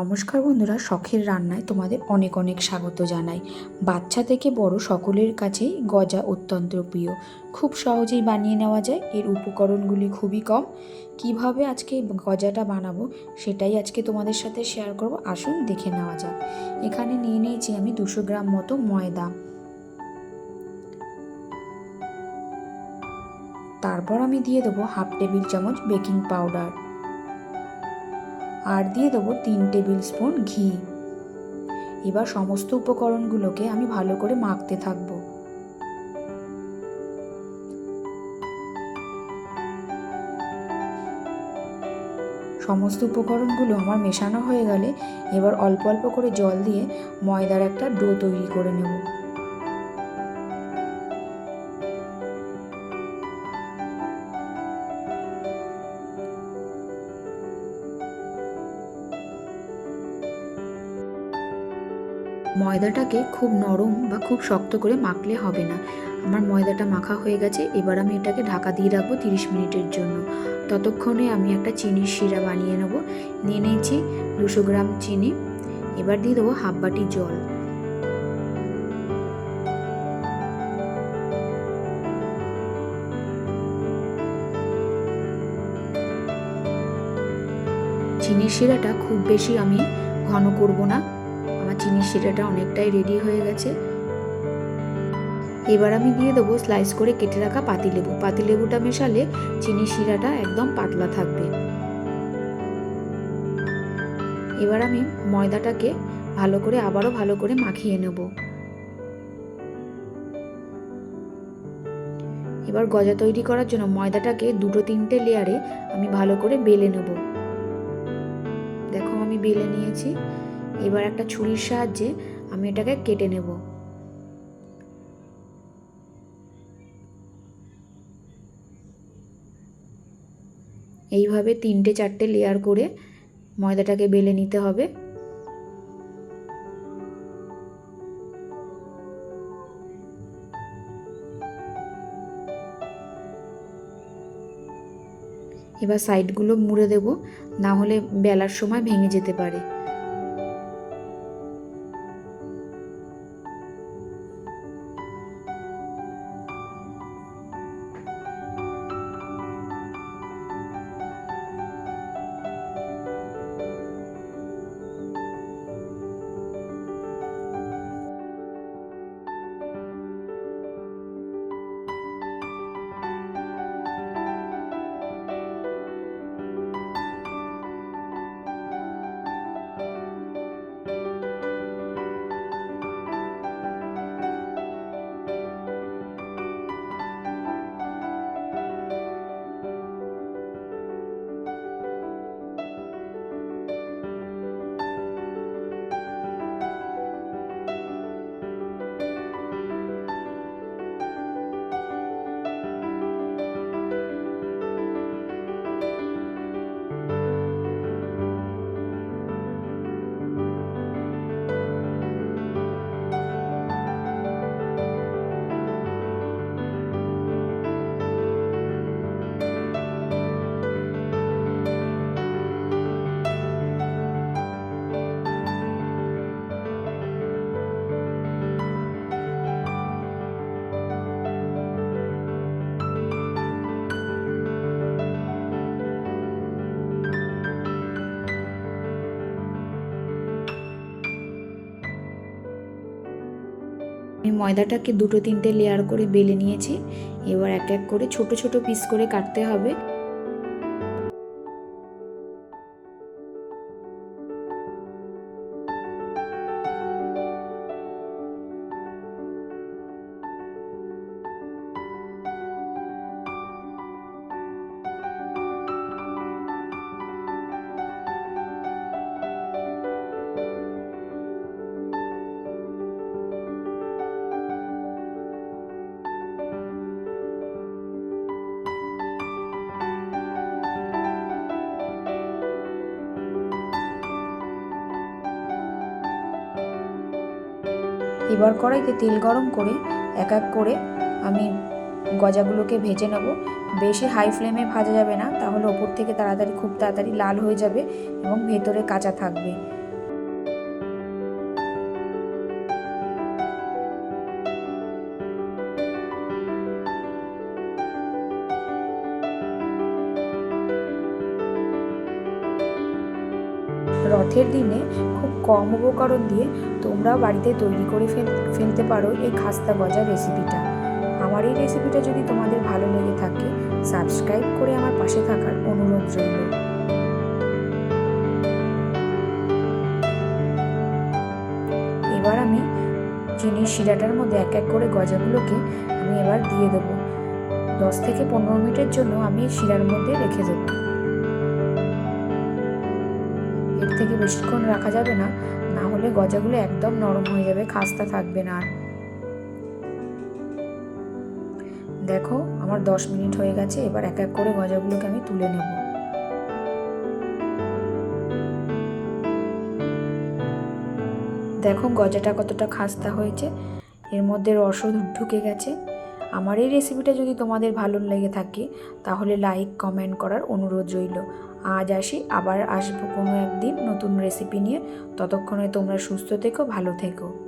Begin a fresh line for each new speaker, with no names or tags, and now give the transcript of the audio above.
নমস্কার বন্ধুরা, শখের রান্নায় তোমাদের অনেক অনেক স্বাগত জানাই। বাচ্চা থেকে বড় সকলের কাছেই গজা অত্যন্ত প্রিয়। খুব সহজেই বানিয়ে নেওয়া যায়, এর উপকরণগুলি খুবই কম। কীভাবে আজকে গজাটা বানাবো, সেটাই আজকে তোমাদের সাথে শেয়ার করব। আসুন, দেখে নেওয়া যাক। এখানে নিয়ে নিয়েছি আমি দুশো গ্রাম মতো ময়দা। তারপর আমি দিয়ে দেবো হাফ টেবিল চামচ বেকিং পাউডার। আর দিয়ে দেবো তিন টেবিল স্পুন ঘি। এবার সমস্ত উপকরণগুলোকে আমি ভালো করে মাখতে থাকব। সমস্ত উপকরণগুলো আমার মেশানো হয়ে গেলে এবার অল্প অল্প করে জল দিয়ে ময়দার একটা ডো তৈরি করে নেব। ময়দাটাকে খুব নরম বা খুব শক্ত করে মাখলে হবে না। আমার ময়দাটা মাখা হয়ে গেছে, এবার আমি এটাকে ঢাকা দিয়ে রাখব তিরিশ মিনিটের জন্য। ততক্ষণে আমি একটা চিনির শিরা বানিয়ে নেব। নিয়ে নিয়েছি দুশো গ্রাম চিনি, এবার দিয়ে দেবো হাফ বাটি জল। চিনির শিরাটা খুব বেশি আমি ঘন করব না। চিনির শিরাটা অনেকটাই রেডি হয়ে গেছে। এবার আমি দিয়ে দেবো স্লাইস করে কেটে রাখা পাতিলেবু। পাতিলেবুটা মেশালে চিনির শিরাটা একদম পাতলা থাকবে। এবার আমি ময়দাটাকে ভালো করে, আবারও ভালো করে মাখিয়ে নেব। এবার গজা তৈরি করার জন্য ময়দাটাকে দুটো তিনটে লেয়ারে আমি ভালো করে বেলে নেব। দেখো আমি বেলে নিয়েছি। এবার একটা ছুরির সাহায্যে আমি এটাকে কেটে নেব। এইভাবে তিনটে চারটে লেয়ার করে ময়দাটাকে বেলে নিতে হবে। এবার সাইডগুলো মুড়ে দেব, না হলে বেলার সময় ভেঙে যেতে পারে। আমি ময়দাটাকে দুটো তিনটে লেয়ার করে বেলে নিয়েছি। এবার এক এক করে ছোট ছোট পিস করে কাটতে হবে। এবার কড়াইতে তেল গরম করে এক এক করে আমি গজাগুলোকে ভেজে নেব। বেশি হাই ফ্লেমে ভাজা যাবে না, তাহলে ওপর থেকে তাড়াতাড়ি খুব তাড়াতাড়ি লাল হয়ে যাবে এবং ভেতরে কাঁচা থাকবে। রথের দিনে কম উপকরণ দিয়ে তোমরাও বাড়িতে তৈরি করে ফেল, ফেলতে পারো এই খাস্তা গজার রেসিপিটা। আমার এই রেসিপিটা যদি তোমাদের ভালো লেগে থাকে, সাবস্ক্রাইব করে আমার পাশে থাকার অনুরোধ রইল। এবার আমি চিনির শিরাটার মধ্যে এক এক করে গজাগুলোকে আমি এবার দিয়ে দেবো। দশ থেকে পনেরো মিনিটের জন্য আমি শিরার মধ্যে রেখে দেবো। এর থেকে বেশিক্ষণ রাখা যাবে না না হলে গজাগুলো একদম নরম হয়ে যাবে, খাস্তা থাকবে না আর। দেখো, আমার দশ মিনিট হয়ে গেছে, এবার এক এক করে গজাগুলোকে আমি তুলে নেব। দেখো, গজাটা কতটা খাস্তা হয়েছে, এর মধ্যে রসও ঢুকে গেছে। আমার এই রেসিপিটা যদি তোমাদের ভালো লেগে থাকে, তাহলে লাইক কমেন্ট করার অনুরোধ রইল। আজ আসি, আবার আসব কোনো একদিন নতুন রেসিপি নিয়ে। ততক্ষণে তোমরা সুস্থ থেকো, ভালো থেকো।